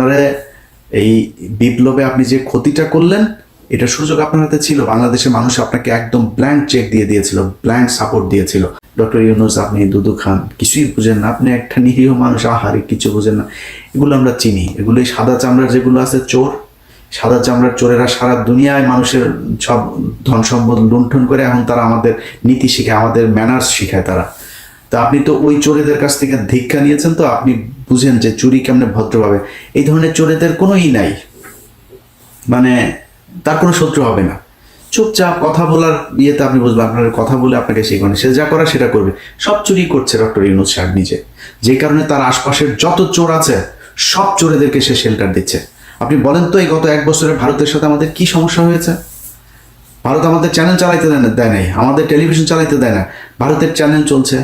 আপনারা এই বিপ্লবে আপনি যে ক্ষতিটা করলেন, এটা সুযোগ আপনার হাতে ছিল। বাংলাদেশের মানুষ আপনাকে একদম ব্ল্যাঙ্ক চেক দিয়ে দিয়েছিল ব্ল্যাঙ্ক সাপোর্ট দিয়েছিল। ডক্টর ইউনুস আপনি দুদু খান, কিছুই বুঝেন না। আপনি একটা নিরীহ মানুষ, আহারে, কিছু বুঝেন না। এগুলো আমরা চিনি। এগুলো সাদা চামড়ার যেগুলো আছে, চোর। সাদা চামড়ার চোরেরা সারা দুনিয়ায় মানুষের সব ধন সম্পদ লুণ্ঠন করে, এখন তারা আমাদের নীতি শিখায়, আমাদের ম্যানার্স শিখায় তারা। তো আপনি তো ওই চোরেদের কাছ থেকে ধিক্ষা নিয়েছেন, তো আপনি বুঝেন যে চুরি কেমনে ভদ্রভাবে এই ধরনের চোরেদের কোনো ই নাই। মানে তার কোনো শত্রু হবে না। চুপচাপ কথা বলার ইয়েতে আপনি বুঝবেন, আপনার কথা বলে আপনাকে শিখানো সে যা করা সেটা করবে। সব চুরি করছে ডক্টর ইউনুস সাহেব নিজে। যে কারণে তার আশপাশের যত চোর আছে, সব চোরেদেরকে সে শেল্টার দিচ্ছে। আপনি বলেন তো এই গত এক বছরে ভারতের সাথে আমাদের কি সমস্যা হয়েছে? ভারত আমাদের চ্যানেল চালাইতে দেয় না, দেয় নাই। আমাদের টেলিভিশন চালাইতে দেয় না। ভারতের চ্যানেল চলছে।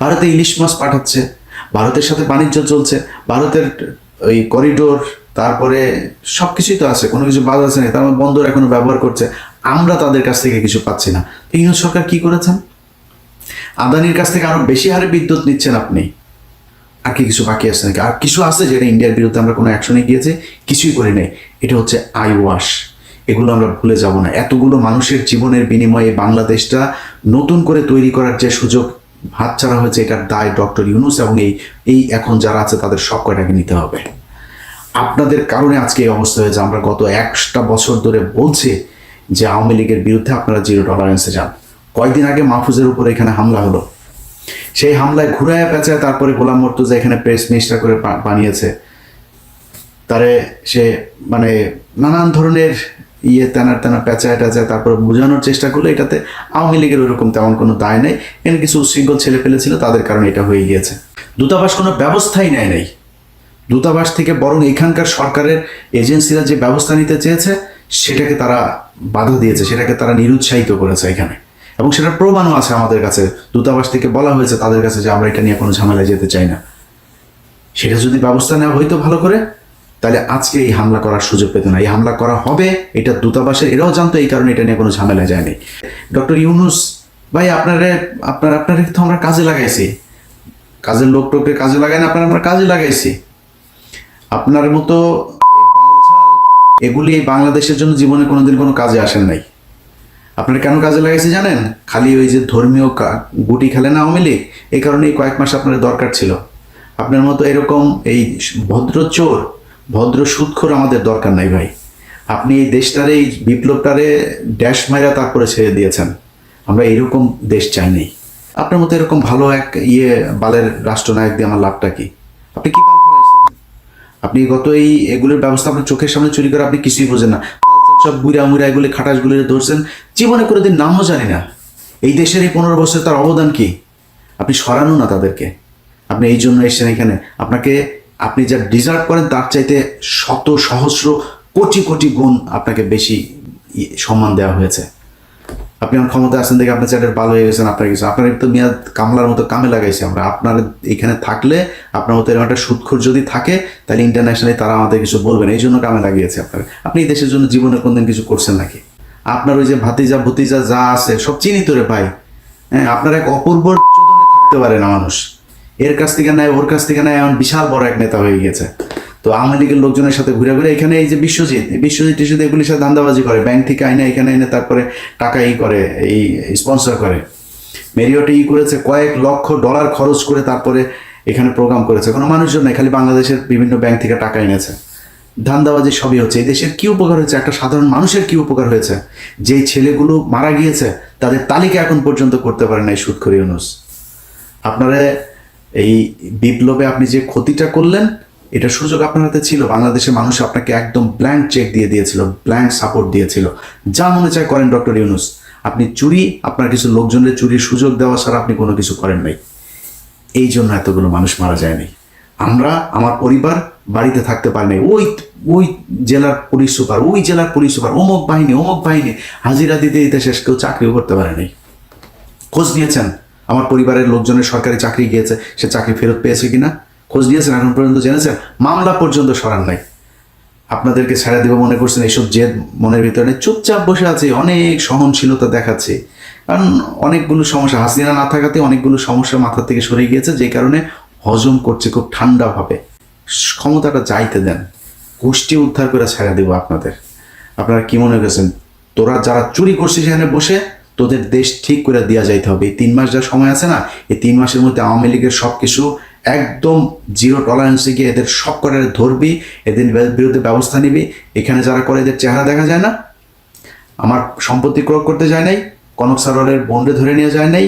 ভারতে ইলিশ মাছ পাঠাচ্ছে। ভারতের সাথে বাণিজ্য চলছে। ভারতের ওই করিডোর তারপরে সব কিছুই তো আছে। কোনো কিছু বাদ আছে না তার মধ্যে বন্দর এখনও ব্যবহার করছে। আমরা তাদের কাছ থেকে কিছু পাচ্ছি না। তো ইউনুস সরকার কি করেছেন? আদানির কাছ থেকে আরও বেশি হারে বিদ্যুৎ নিচ্ছেন আপনি। আর কি কিছু বাকি আছে নাকি? আর কিছু আছে যেটা ইন্ডিয়ার বিরুদ্ধে আমরা কোনো অ্যাকশনে গিয়েছে? কিছুই করি নাই। এটা হচ্ছে আই ওয়াশ এগুলো আমরা ভুলে যাব না। এতগুলো মানুষের জীবনের বিনিময়ে বাংলাদেশটা নতুন করে তৈরি করার যে সুযোগ হাতছাড়া হয়েছে, এটার দায় ডক্টর ইউনুস এবং এই এই এখন যারা আছে তাদের সব কয়টাকে নিতে হবে। আপনাদের কারণে আজকে এই অবস্থা হয়েছে। আমরা গত একটা বছর ধরে বলছি যে আওয়ামী লীগের বিরুদ্ধে আপনারা জিরো টলারেন্সে যান। কয়েকদিন আগে মাহফুজের উপর এখানে হামলা হলো। সেই হামলায় ঘুরায় পেঁচায় তারপরে গোলাম মর্তুজা এখানে প্রেস মিনিস্টার করে বানিয়েছে। তারে সে মানে নানান ধরনের ইয়ে তেনার তেনা পেঁচায় টেঁচায় তারপরে বোঝানোর চেষ্টা করলে এটাতে আওয়ামী লীগের ওরকম তেমন কোনো দায় নেই। এখানে কিছু উশৃঙ্খল ছেলে ফেলেছিল তাদের কারণে এটা হয়ে গিয়েছে। দূতাবাস কোনো ব্যবস্থাই নেয় নাই। দূতাবাস থেকে বরং এখানকার সরকারের এজেন্সিরা যে ব্যবস্থা নিতে চেয়েছে, সেটাকে তারা বাধা দিয়েছে, সেটাকে তারা নিরুৎসাহিত করেছে এখানে। এবং সেটার প্রমাণও আছে আমাদের কাছে। দূতাবাস থেকে বলা হয়েছে তাদের কাছে যে আমরা এটা নিয়ে কোনো ঝামেলায় যেতে চাই না। সেটা যদি ব্যবস্থা নেওয়া হইতো ভালো করে তাহলে আজকে এই হামলা করার সুযোগ পেত না। এই হামলা করা হবে, এটা দূতাবাসের, এরাও জানতো এই কারণে এটা নিয়ে কোনো ঝামেলা যায়নি। ডক্টর ইউনুস, ভাই, আপনারে, আপনার আপনার তো আমরা কাজে লাগাইছি। কাজের লোক টোকে কাজে লাগাই না, আপনার আমরা কাজে লাগাইছি। আপনার মতো এগুলি এই বাংলাদেশের জন্য জীবনে কোনোদিন কোনো কাজে আসেন নাই। আপনারা কেন কাজে লাগাইছে জানেন? খালি ওই যে ধর্মীয় গুটি খেলে না আওয়ামী লীগ? এই কারণে এই কয়েক মাস আপনার দরকার ছিল। আপনার মতো এরকম এই ভদ্র চোর ভদ্র সুদখোর আমাদের দরকার নাই ভাই। আপনি এই দেশটারে, এই বিপ্লবটারে ড্যাশ মাইরা তারপরে ছেড়ে দিয়েছেন। আমরা এরকম দেশ চাই নাই। আপনার মতো এরকম ভালো এক ইয়ে বালের রাষ্ট্রনায়ক দিয়ে আমার লাভটা কি? আপনি কি আপনি গত এই এগুলোর ব্যবস্থা আপনার চোখের সামনে চুরি করে আপনি কিছুই বোঝেন না। সব বুড়া মুড়া এগুলি খাটাসগুলি ধরছেন। জীবনে করে দিন নামও জানি না। এই দেশের এই পনেরো বছর তার অবদান কি? আপনি সরানো না তাদেরকে। আপনি এই জন্য এসেছেন এখানে। আপনাকে আপনি যা ডিজার্ভ করেন, তার চাইতে শত সহস্র, কোটি কোটি গুণ আপনাকে বেশি সম্মান দেওয়া হয়েছে। আপনি আমার ক্ষমতা আছেন দেখে আপনার চ্যাটের ভালো হয়ে গেছেন, আপনার কিছু আপনার তো মেয়াদ কামলার মতো কামে লাগাইছে আমরা। আপনার এখানে থাকলে, আপনার মতো এরকম একটা সুৎখোর যদি থাকে, তাহলে ইন্টারন্যাশনালি তারা আমাদের কিছু বলবেন এই জন্য কামে লাগিয়েছে আপনার আপনি এই দেশের জন্য জীবনে কোনদিন কিছু করছেন নাকি? আপনার ওই যে ভাতিজা, ভতিজা যা আছে, সব চিনি তোরে ভাই। হ্যাঁ আপনার এক অপূর্ব থাকতে পারে না মানুষ। এর কাছ থেকে নেয়, ওর কাছ থেকে নেয়, এমন বিশাল বড় এক নেতা হয়ে গেছে তো আওয়ামী লীগের লোকজনের সাথে ঘুরে ঘুরে এখানে এই যে বিশ্বজিৎ, এই বিশ্বজিৎ টিশ্বজিৎ এগুলির সাথে ধান্দাবাজি করে। ব্যাংক থেকে আইনে এখানে এনে তারপরে টাকা ই করে, এই স্পন্সর করে। মেরিওটে ই করেছে কয়েক লক্ষ ডলার খরচ করে তারপরে এখানে প্রোগ্রাম করেছে। কোনো মানুষজন নাই, খালি বাংলাদেশের বিভিন্ন ব্যাংক থেকে টাকা এনেছে। ধান্দাবাজি সবই হচ্ছে। এই দেশের কী উপকার হয়েছে? একটা সাধারণ মানুষের কী উপকার হয়েছে? যে ছেলেগুলো মারা গিয়েছে, তাদের তালিকা এখন পর্যন্ত করতে পারে নাই সুদখরি ইউনুস। আপনারা এই বিপ্লবে আপনি যে ক্ষতিটা করলেন, এটা সুযোগ আপনার হাতে ছিল। বাংলাদেশের মানুষ আপনাকে একদম ব্ল্যাঙ্ক চেক দিয়ে দিয়েছিল ব্ল্যাঙ্ক সাপোর্ট দিয়েছিল। যা মনে চায় করেন ডক্টর ইউনুস। আপনি চুরি, আপনার কিছু লোকজনের চুরির সুযোগ দেওয়া ছাড়া আপনি কোনো কিছু করেন নাই। এই জন্য এতগুলো মানুষ মারা যায়নি আমরা, আমার পরিবার বাড়িতে থাকতে পারি নাই। ওই ওই জেলার পুলিশ সুপার, ওই জেলার পুলিশ সুপার, অমুক বাহিনী অমুক বাহিনী, হাজিরা দিতে দিতে শেষ কেউ চাকরিও করতে পারে নাই। খোঁজ নিয়েছেন। আমার পরিবারের লোকজনের সরকারি চাকরি গিয়েছে, সে চাকরি ফেরত পেয়েছে কিনা? খোঁজ নিয়েছেন, এখন পর্যন্ত জেনেছেন? মামলা পর্যন্ত সরান নাই। আপনাদেরকে ছেড়ে দেবো মনে করছেন এইসব জেদ মনের ভিতরে চুপচাপ বসে আছে, অনেক সহনশীলতা দেখাচ্ছে। কারণ অনেকগুলো সমস্যা হাসিনা না থাকাতে অনেকগুলো সমস্যা মাথা থেকে সরে গিয়েছে, যে কারণে হজম করছে খুব ঠান্ডাভাবে। ক্ষমতাটা চাইতে দেন। গোষ্ঠী উদ্ধার করে ছাড়া দিব আপনাদের। আপনারা কি মনে করেছেন? তোরা যারা চুরি করছিস সেখানে বসে তোদের দেশ ঠিক করে দেওয়া যাইতে হবে। এই তিন মাস যা সময় আছে না, এই তিন মাসের মধ্যে আওয়ামী লীগের সব কিছু একদম জিরো টলারেন্সে গিয়ে এদের সব করে ধরবি, এদের বিরুদ্ধে ব্যবস্থা নিবি। এখানে যারা করে এদের চেহারা দেখা যায় না। আমার সম্পত্তি ক্রয় করতে যায় নাই, কনক সারোয়ারের বন্ডে ধরে নিয়ে যায় নাই,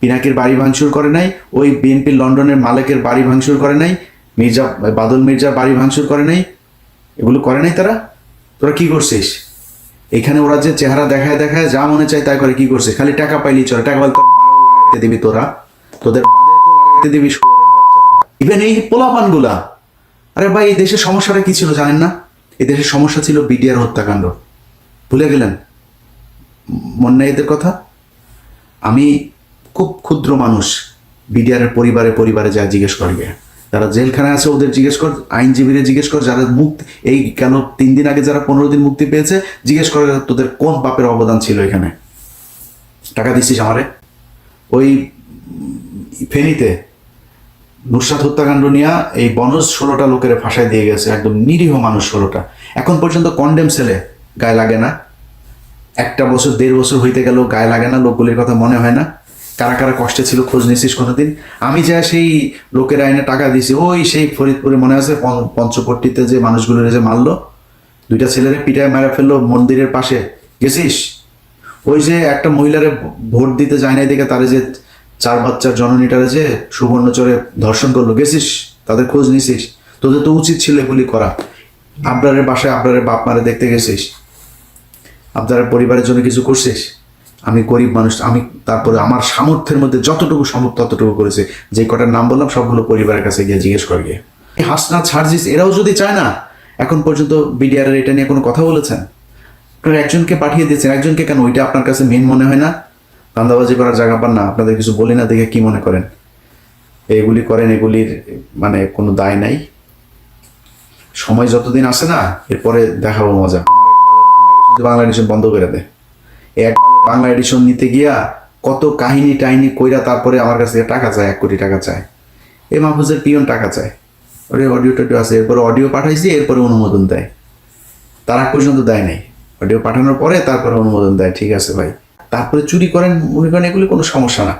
পিনাকের বাড়ি ভাঙচুর করে নাই, ওই বিএনপি লন্ডনের মালিকের বাড়ি ভাঙচুর করে নাই, মির্জা বাদল মির্জার বাড়ি ভাঙচুর করে নাই। এগুলো করে নাই তারা? তোরা কি করছিস? এখানে ওরা যে চেহারা দেখায় দেখায় যা মনে চায় তাই করে, কি করছে? খালি টাকা পাইলি চলে। টাকা বলতে লাগাইতে দিবি তোরা। তোদের লাগাইতে দিবি ইভেন এই পোলাপানগুলা। আরে ভাই, এই দেশের সমস্যাটা কি ছিল জানেন না? এই দেশের সমস্যা ছিল বিডিআর হত্যাকাণ্ড। ভুলে গেলেন? মন এদের কথা? আমি খুব ক্ষুদ্র মানুষ। বিডিআরের পরিবারে পরিবারে যা জিজ্ঞেস করবে যারা জেলখানায় আছে, ওদের জিজ্ঞেস কর আইনজীবীরা জিজ্ঞেস কর, যারা মুক্তি, এই কেন তিন দিন আগে যারা পনেরো দিন মুক্তি পেয়েছে, জিজ্ঞেস করে তোদের কোন পাপের অবদান ছিল এখানে। টাকা দিচ্ছিস আমারে? ওই ফেনীতে নুসরাত হত্যাকাণ্ড নিয়ে এই বনজ ষোলোটা লোকের ফাঁসায় দিয়ে গেছে, একদম নিরীহ মানুষ ষোলোটা। এখন পর্যন্ত কন্ডেম ছেলে, গায়ে লাগে না। একটা বছর, দেড় বছর হইতে গেল গায়ে লাগে না, লোকগুলির কথা মনে হয় না। কারা কারা কষ্টে ছিল খোঁজ নিছিস কোনোদিন? আমি যা সেই লোকের আইনে টাকা দিয়েছি, ওই সেই ফরিদপুরে মনে আছে পঞ্চ- পঞ্চপট্টিতে যে মানুষগুলো যে মারলো? দুইটা ছেলেরে পিটায় মারা ফেলল মন্দিরের পাশে। গেছিস? ওই যে একটা মহিলারে ভোট দিতে যায় নাই দেখে তারে যে চার বাচ্চার জননীটারে যে সুবর্ণচরে ধর্ষণ করল। গেছিস? তাদের খোঁজ নিছিস। তোদের তো উচিত ছিল এগুলি করা। আপনারের বাসায় আপনারের বাপ মারে দেখতে গেছিস। আপনার পরিবারের জন্য কিছু করছিস? আমি গরিব মানুষ, আমি তারপরে আমার সামর্থ্যের মধ্যে যতটুকু সম্ভব ততটুকু করেছে। যে কটার নাম বললাম, সবগুলো পরিবারের কাছে গিয়ে জিজ্ঞেস করে গিয়ে। হাসনা ছাড়জিস এরাও যদি চায় না, এখন পর্যন্ত বিডিআর এটা নিয়ে কোনো কথা বলেছেন? আপনারা একজনকে পাঠিয়ে দিয়েছেন, একজনকে কেন? ওইটা আপনার কাছে মেন মনে হয় না? ধান্দাবাজি করার জায়গা পান না? আপনাদের কিছু বলি না, দেখে কি মনে করেন? এগুলি করেন, এগুলির মানে কোনো দায় নাই। সময় যতদিন আসে না, এরপরে দেখাবো মজা। যদি বাংলা এডিশন বন্ধ করে দে এক বাংলা এডিশন নিতে গিয়া কত কাহিনী টাহিনী কইরা তারপরে আমার কাছে টাকা চায়, এক কোটি টাকা চায়। এ মাহফুজের পিয়ন টাকা চায়। ওরে অডিও টডিও আছে, এরপরে অডিও পাঠাইছি, এরপরে অনুমোদন দেয়। তার পর্যন্ত দেয় নাই। অডিও পাঠানোর পরে তারপরে অনুমোদন দেয়, ঠিক আছে ভাই। তারপরে চুরি করেন, মনে করেন এগুলি কোনো সমস্যা না।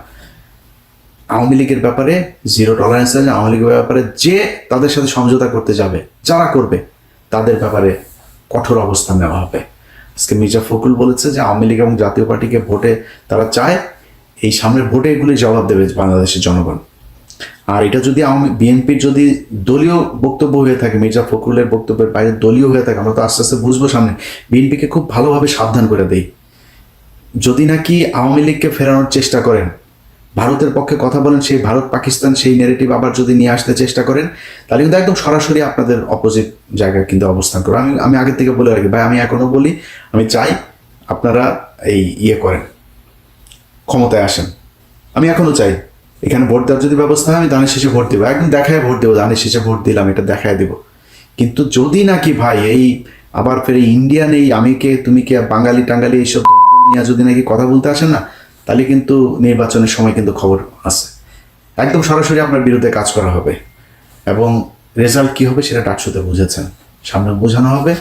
আওয়ামী লীগের ব্যাপারে জিরো টলারেন্স আছে, আওয়ামী লীগের ব্যাপারে যে তাদের সাথে সমঝোতা করতে যাবে, যারা করবে, তাদের ব্যাপারে কঠোর অবস্থান নেওয়া হবে। আজকে মির্জা ফখরুল বলেছে যে আওয়ামী লীগ এবং জাতীয় পার্টিকে ভোটে তারা চায়, এই সামনের ভোটে এগুলি জবাব দেবে বাংলাদেশের জনগণ। আর এটা যদি আওয়ামী বিএনপির যদি দলীয় বক্তব্য হয়ে থাকে, মির্জা ফখরুলের বক্তব্যের বাইরে দলীয় হয়ে থাকে, আমরা তো আস্তে আস্তে বুঝব সামনে। বিএনপিকে খুব ভালোভাবে সাবধান করে দেই। যদি নাকি আওয়ামী লীগকে ফেরানোর চেষ্টা করেন ভারতের পক্ষে কথা বলেন, সেই ভারত পাকিস্তান সেই নেগেটিভ আবার যদি নিয়ে আসতে চেষ্টা করেন, তাহলে কিন্তু একদম সরাসরি আপনাদের অপোজিট জায়গায় কিন্তু অবস্থান করবে। আমি আমি আগের থেকে বলে রাখি, ভাই, আমি এখনও বলি, আমি চাই আপনারা এই ইয়ে করেন, ক্ষমতায় আসেন। আমি এখনও চাই, এখানে ভোট দেওয়ার যদি ব্যবস্থা হয়, আমি দানের শেষে ভোট দেবো। একদম দেখায় ভোট দেবো দানের শেষে ভোট দিলাম, এটা দেখায় দেবো। কিন্তু যদি নাকি ভাই, এই আবার ফের ইন্ডিয়ান এই আমি কে, তুমি কে, বাঙালি, টাঙ্গালি এইসব নিয়ে যদি নাকি কথা বলতে আসেন না তাহলে কিন্তু নির্বাচনের সময় কিন্তু খবর আছে। একদম সরাসরি আপনার বিরুদ্ধে কাজ করা হবে এবং রেজাল্ট কি হবে সেটা ডাকসুতে বুঝেছেন। সামনে বোঝানো হবে।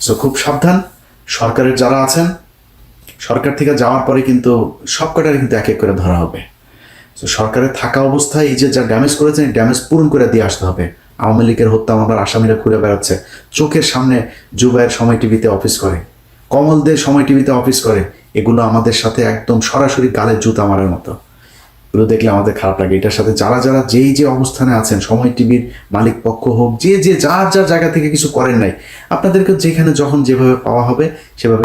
সো খুব সাবধান। সরকারের যারা আছেন, সরকার থেকে যাওয়ার পরে কিন্তু সব কটারে কিন্তু এক এক করে ধরা হবে। তো সরকারের থাকা অবস্থায় এই যে যা ড্যামেজ করেছেন ড্যামেজ পূরণ করে দিয়ে আসতে হবে। আওয়ামী লীগের হত্যা মামলার আসামিরা ঘুরে বেড়াচ্ছে। চোখের সামনে জুবাইয়ের সময় টিভিতে অফিস করে। কমল কমলদের সময় টিভিতে অফিস করে। এগুলো আমাদের সাথে একদম সরাসরি গালের জুতা মারার মতো। এগুলো দেখলে আমাদের খারাপ লাগে। এটার সাথে যারা যারা যেই যে অবস্থানে আছেন, সময় টিভির মালিক পক্ষ হোক, যে যে যার যার জায়গা থেকে কিছু করেন নাই আপনাদেরকে যেখানে যখন যেভাবে পাওয়া হবে, সেভাবে